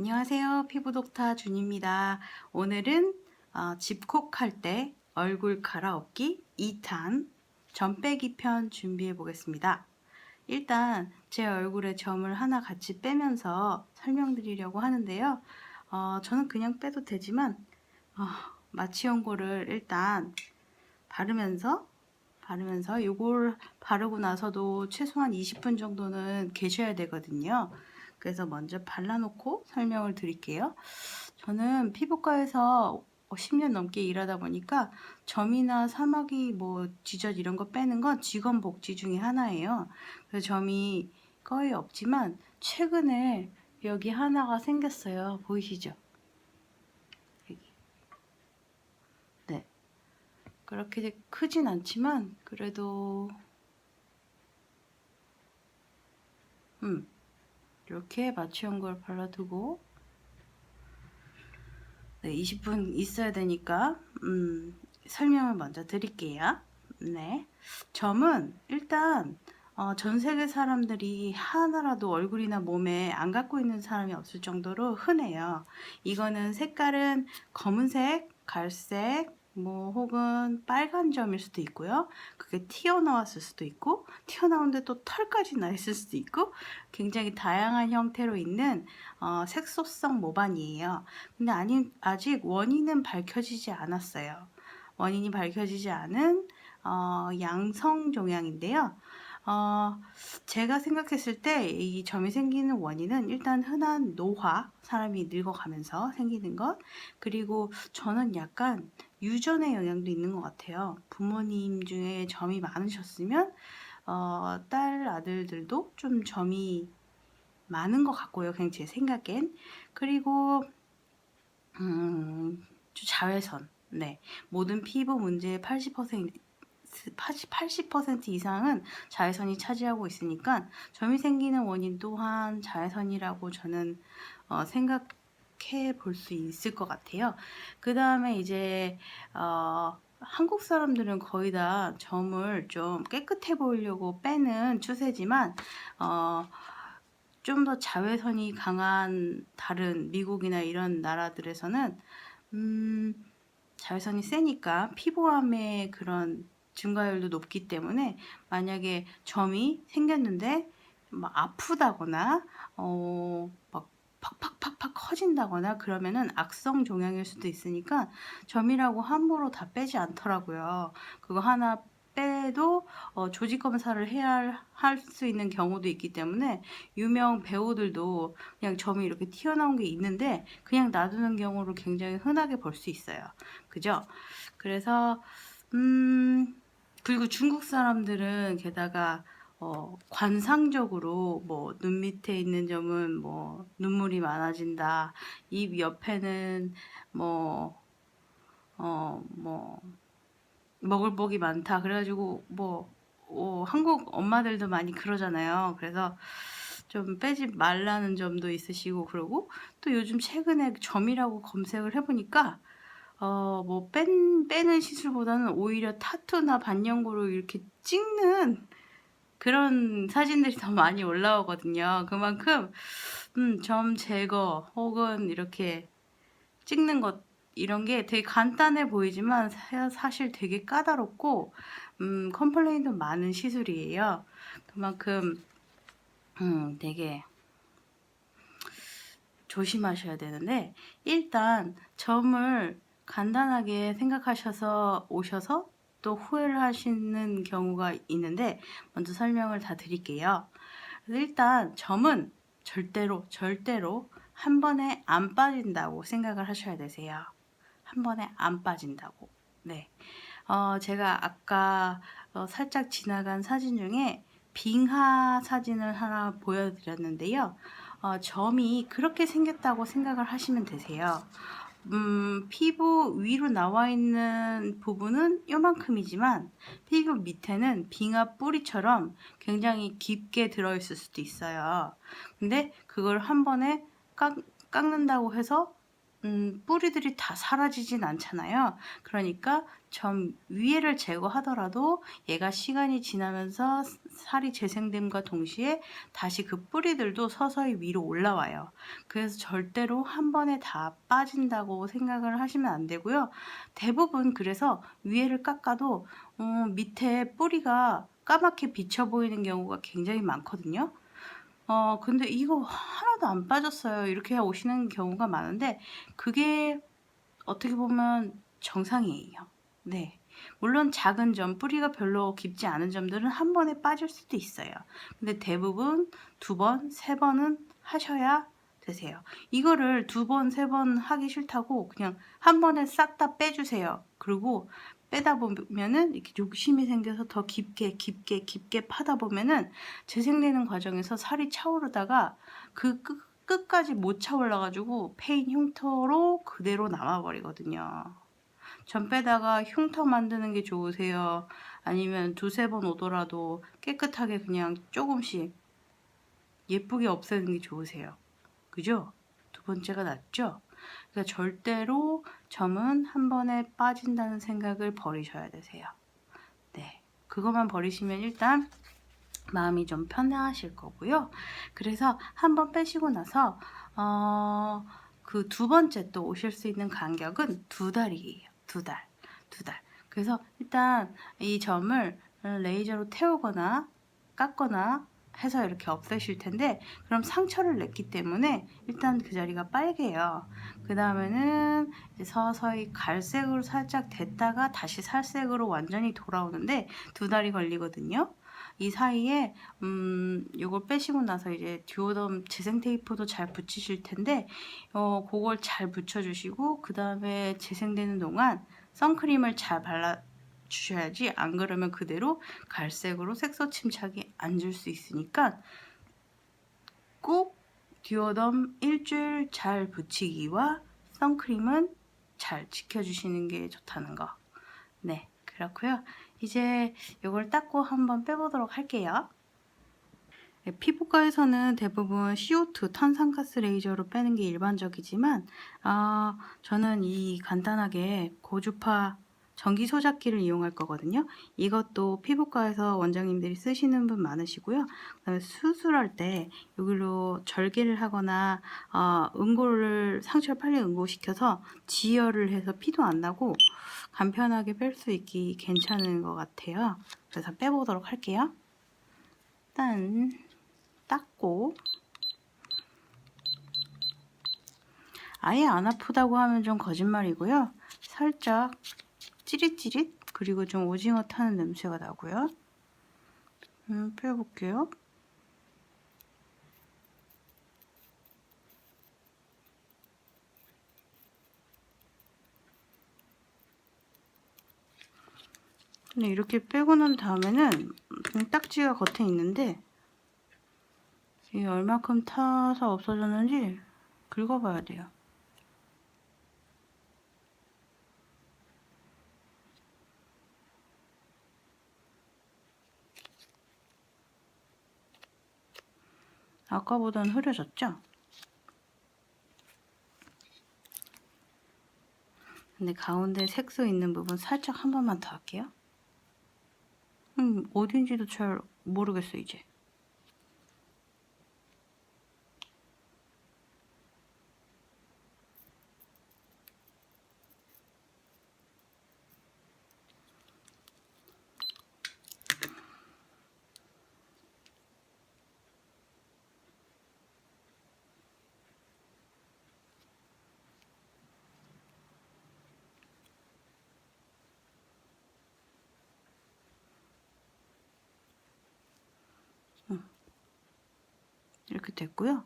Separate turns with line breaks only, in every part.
안녕하세요. 피부독타 준입니다. 오늘은 어, 집콕할 때 얼굴 갈아엎기 2탄 점 빼기 편 준비해 보겠습니다. 일단 제 얼굴에 점을 하나 같이 빼면서 설명드리려고 하는데요. 어, 저는 그냥 빼도 되지만 어, 마취연고를 일단 바르면서 바르면서 이걸 바르고 나서도 최소한 20분 정도는 계셔야 되거든요. 그래서 먼저 발라놓고 설명을 드릴게요. 저는 피부과에서 10년 넘게 일하다 보니까 점이나 사마귀 뭐 지젖 이런 거 빼는 건 직원 복지 중에 하나예요. 그래서 점이 거의 없지만 최근에 여기 하나가 생겼어요. 보이시죠? 여기. 네. 그렇게 크진 않지만 그래도 음 이렇게 마취한 걸 발라두고 네, 20분 있어야 되니까 음, 설명을 먼저 드릴게요. 네, 점은 일단 어, 전 세계 사람들이 하나라도 얼굴이나 몸에 안 갖고 있는 사람이 없을 정도로 흔해요. 이거는 색깔은 검은색, 갈색, 뭐 혹은 빨간 점일 수도 있고요. 그게 튀어나왔을 수도 있고 튀어나오는데 또 털까지 나 있을 수도 있고 굉장히 다양한 형태로 있는 어, 색소성 모반이에요. 근데 아니, 아직 원인은 밝혀지지 않았어요. 원인이 밝혀지지 않은 어, 양성 종양인데요. 어, 제가 생각했을 때 이 점이 생기는 원인은 일단 흔한 노화, 사람이 늙어가면서 생기는 것, 그리고 저는 약간 유전의 영향도 있는 것 같아요. 부모님 중에 점이 많으셨으면, 어, 딸 아들들도 좀 점이 많은 것 같고요. 그냥 제 생각엔. 그리고, 음, 자외선. 네. 모든 피부 문제의 80% 80% 이상은 자외선이 차지하고 있으니까 점이 생기는 원인 또한 자외선이라고 저는 어, 생각 해볼수 있을 것 같아요. 그 다음에 이제 어, 한국 사람들은 거의 다 점을 좀 깨끗해 보이려고 빼는 추세지만 어, 좀 더 자외선이 강한 다른 미국이나 이런 나라들에서는 음, 자외선이 세니까 피부암의 그런 증가율도 높기 때문에 만약에 점이 생겼는데 막 아프다거나 어막 팍팍팍팍 커진다거나 그러면은 악성 종양일 수도 있으니까 점이라고 함부로 다 빼지 않더라고요. 그거 하나 빼도 어, 조직 검사를 해야 할 수 있는 경우도 있기 때문에 유명 배우들도 그냥 점이 이렇게 튀어나온 게 있는데 그냥 놔두는 경우를 굉장히 흔하게 볼 수 있어요. 그죠? 그래서 음 그리고 중국 사람들은 게다가 어, 관상적으로 뭐 눈 밑에 있는 점은 뭐 눈물이 많아진다. 입 옆에는 뭐 어, 뭐 먹을 복이 많다. 그래가지고 뭐 어, 한국 엄마들도 많이 그러잖아요. 그래서 좀 빼지 말라는 점도 있으시고 그러고 또 요즘 최근에 점이라고 검색을 해보니까 어, 뭐, 뺀, 빼는 시술보다는 오히려 타투나 반영구로 이렇게 찍는 그런 사진들이 더 많이 올라오거든요. 그만큼, 음, 점 제거 혹은 이렇게 찍는 것, 이런 게 되게 간단해 보이지만 사- 사실 되게 까다롭고, 음, 컴플레인도 많은 시술이에요. 그만큼, 음, 되게 조심하셔야 되는데, 일단 점을 간단하게 생각하셔서 오셔서 또 후회를 하시는 경우가 있는데 먼저 설명을 다 드릴게요. 일단 점은 절대로 절대로 한 번에 안 빠진다고 생각을 하셔야 되세요. 한 번에 안 빠진다고. 네. 어, 제가 아까 어, 살짝 지나간 사진 중에 빙하 사진을 하나 보여드렸는데요. 어, 점이 그렇게 생겼다고 생각을 하시면 되세요. 음, 피부 위로 나와 있는 부분은 요만큼이지만 피부 밑에는 빙하 뿌리처럼 굉장히 깊게 들어 있을 수도 있어요. 근데 그걸 한 번에 깎, 깎는다고 해서 음, 뿌리들이 다 사라지진 않잖아요. 그러니까 점 위에를 제거하더라도 얘가 시간이 지나면서 살이 재생됨과 동시에 다시 그 뿌리들도 서서히 위로 올라와요. 그래서 절대로 한 번에 다 빠진다고 생각을 하시면 안 되고요. 대부분 그래서 위에를 깎아도 어, 밑에 뿌리가 까맣게 비쳐 보이는 경우가 굉장히 많거든요. 어, 근데 이거 하나도 안 빠졌어요. 이렇게 오시는 경우가 많은데, 그게 어떻게 보면 정상이에요. 네. 물론 작은 점, 뿌리가 별로 깊지 않은 점들은 한 번에 빠질 수도 있어요. 근데 대부분 두 번, 세 번은 하셔야 되세요. 이거를 두 번, 세 번 하기 싫다고 그냥 한 번에 싹 다 빼주세요. 그리고 빼다 보면은 이렇게 욕심이 생겨서 더 깊게 깊게 깊게 파다 보면은 재생되는 과정에서 살이 차오르다가 그 끝, 끝까지 못 차올라 가지고 페인 흉터로 그대로 남아 버리거든요. 전 빼다가 흉터 만드는 게 좋으세요? 아니면 두세 번 오더라도 깨끗하게 그냥 조금씩 예쁘게 없애는 게 좋으세요? 그죠? 두 번째가 낫죠? 그러니까 절대로 점은 한 번에 빠진다는 생각을 버리셔야 되세요. 네. 그것만 버리시면 일단 마음이 좀 편하실 거고요. 그래서 한 번 빼시고 나서 어, 그 두 번째 또 오실 수 있는 간격은 두 달이에요. 두 달. 두 달. 그래서 일단 이 점을 레이저로 태우거나 깎거나 해서 이렇게 없애실 텐데 그럼 상처를 냈기 때문에 일단 그 자리가 빨개요. 그 다음에는 서서히 갈색으로 살짝 됐다가 다시 살색으로 완전히 돌아오는데 두 달이 걸리거든요. 이 사이에 음 요걸 빼시고 나서 이제 듀오덤 재생 테이프도 잘 붙이실 텐데 어 그걸 잘 붙여 주시고 그 다음에 재생되는 동안 선크림을 잘 발라 주셔야지 안 그러면 그대로 갈색으로 색소 침착이 안 줄 수 있으니까 꼭 듀오덤 일주일 잘 붙이기와 선크림은 잘 지켜주시는 게 좋다는 거. 네, 그렇고요. 이제 이걸 닦고 한번 빼보도록 할게요. 네, 피부과에서는 대부분 CO2 탄산가스 레이저로 빼는 게 일반적이지만 어, 저는 이 간단하게 고주파 전기 소작기를 이용할 거거든요. 이것도 피부과에서 원장님들이 쓰시는 분 많으시고요. 그다음에 수술할 때 여기로 절개를 하거나 어, 응고를 상처를 빨리 응고시켜서 지혈을 해서 피도 안 나고 간편하게 뺄 수 있기 괜찮은 것 같아요. 그래서 빼보도록 할게요. 일단 닦고 아예 안 아프다고 하면 좀 거짓말이고요. 살짝 찌릿찌릿 그리고 좀 오징어 타는 냄새가 나고요. 음, 빼볼게요. 네, 이렇게 빼고 난 다음에는 딱지가 겉에 있는데 이게 얼마큼 타서 없어졌는지 긁어봐야 돼요. 아까보다는 흐려졌죠? 근데 가운데 색소 있는 부분 살짝 한 번만 더 할게요. 음, 어딘지도 잘 모르겠어, 이제. 이렇게 됐고요.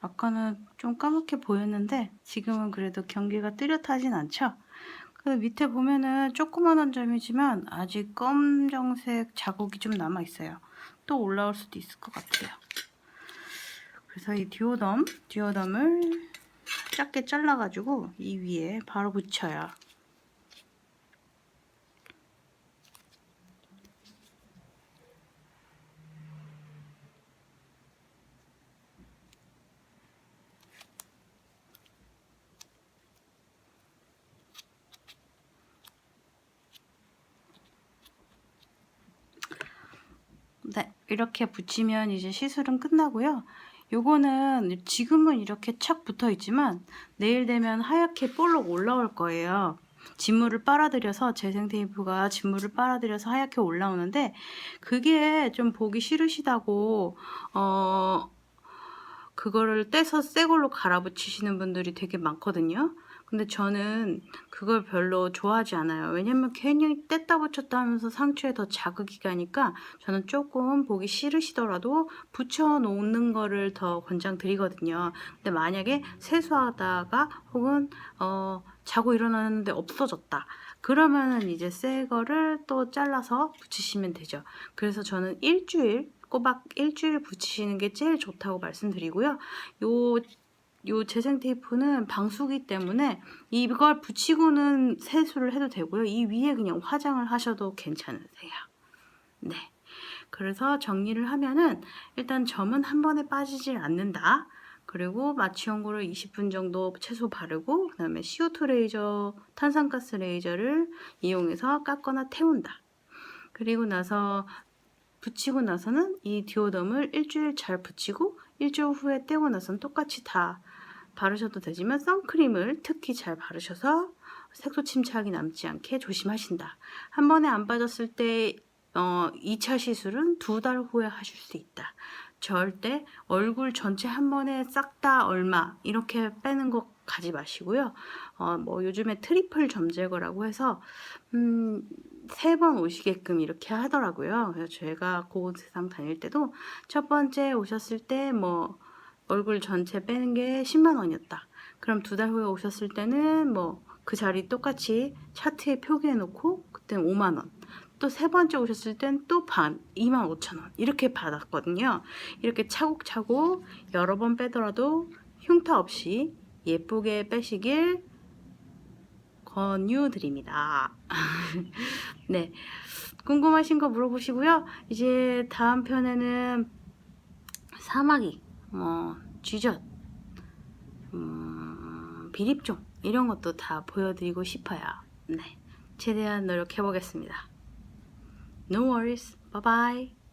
아까는 좀 까맣게 보였는데 지금은 그래도 경계가 뚜렷하진 않죠. 그 밑에 보면은 조그만한 점이지만 아직 검정색 자국이 좀 남아 있어요. 또 올라올 수도 있을 것 같아요. 그래서 이 듀오덤, 듀오덤을 작게 잘라가지고 이 위에 바로 붙여요. 네, 이렇게 붙이면 이제 시술은 끝나고요. 요거는 지금은 이렇게 착 붙어 있지만 내일 되면 하얗게 볼록 올라올 거예요. 진물을 빨아들여서 재생 테이프가 진물을 빨아들여서 하얗게 올라오는데 그게 좀 보기 싫으시다고 어 그거를 떼서 새 걸로 갈아붙이시는 분들이 되게 많거든요. 근데 저는 그걸 별로 좋아하지 않아요. 왜냐면 괜히 뗐다 붙였다 하면서 상처에 더 자극이 가니까 저는 조금 보기 싫으시더라도 붙여놓는 거를 더 권장드리거든요. 근데 만약에 세수하다가 혹은 어, 자고 일어났는데 없어졌다. 그러면은 이제 새 거를 또 잘라서 붙이시면 되죠. 그래서 저는 일주일 꼬박 일주일 붙이시는 게 제일 좋다고 말씀드리고요. 요, 요 재생 테이프는 방수기 때문에 이걸 붙이고는 세수를 해도 되고요. 이 위에 그냥 화장을 하셔도 괜찮으세요. 네. 그래서 정리를 하면은 일단 점은 한 번에 빠지질 않는다. 그리고 마취 연고를 20분 정도 최소 바르고 그다음에 CO2 레이저, 탄산가스 레이저를 이용해서 깎거나 태운다. 그리고 나서 붙이고 나서는 이 디오덤을 일주일 잘 붙이고 일주일 후에 떼고 나서는 똑같이 다 바르셔도 되지만 선크림을 특히 잘 바르셔서 색소 침착이 남지 않게 조심하신다. 한 번에 안 빠졌을 때 어, 2차 시술은 두 달 후에 하실 수 있다. 절대 얼굴 전체 한 번에 싹 다 얼마 이렇게 빼는 거 가지 마시고요. 어, 뭐 요즘에 트리플 점 제거라고 해서 음, 세 번 오시게끔 이렇게 하더라고요. 그래서 제가 고온 세상 다닐 때도 첫 번째 오셨을 때뭐 얼굴 전체 빼는 게 10만 원이었다. 그럼 두 달 후에 오셨을 때는 뭐 그 자리 똑같이 차트에 표기해 놓고 그때는 5만 원. 또 세 번째 오셨을 땐 또 반, 2만 5천 원. 이렇게 받았거든요. 이렇게 차곡차곡 여러 번 빼더라도 흉터 없이 예쁘게 빼시길 권유드립니다. 네. 궁금하신 거 물어보시고요. 이제 다음 편에는 사마귀, 뭐, 쥐젖, 음, 비립종, 이런 것도 다 보여드리고 싶어요. 네. 최대한 노력해보겠습니다. No worries. Bye bye.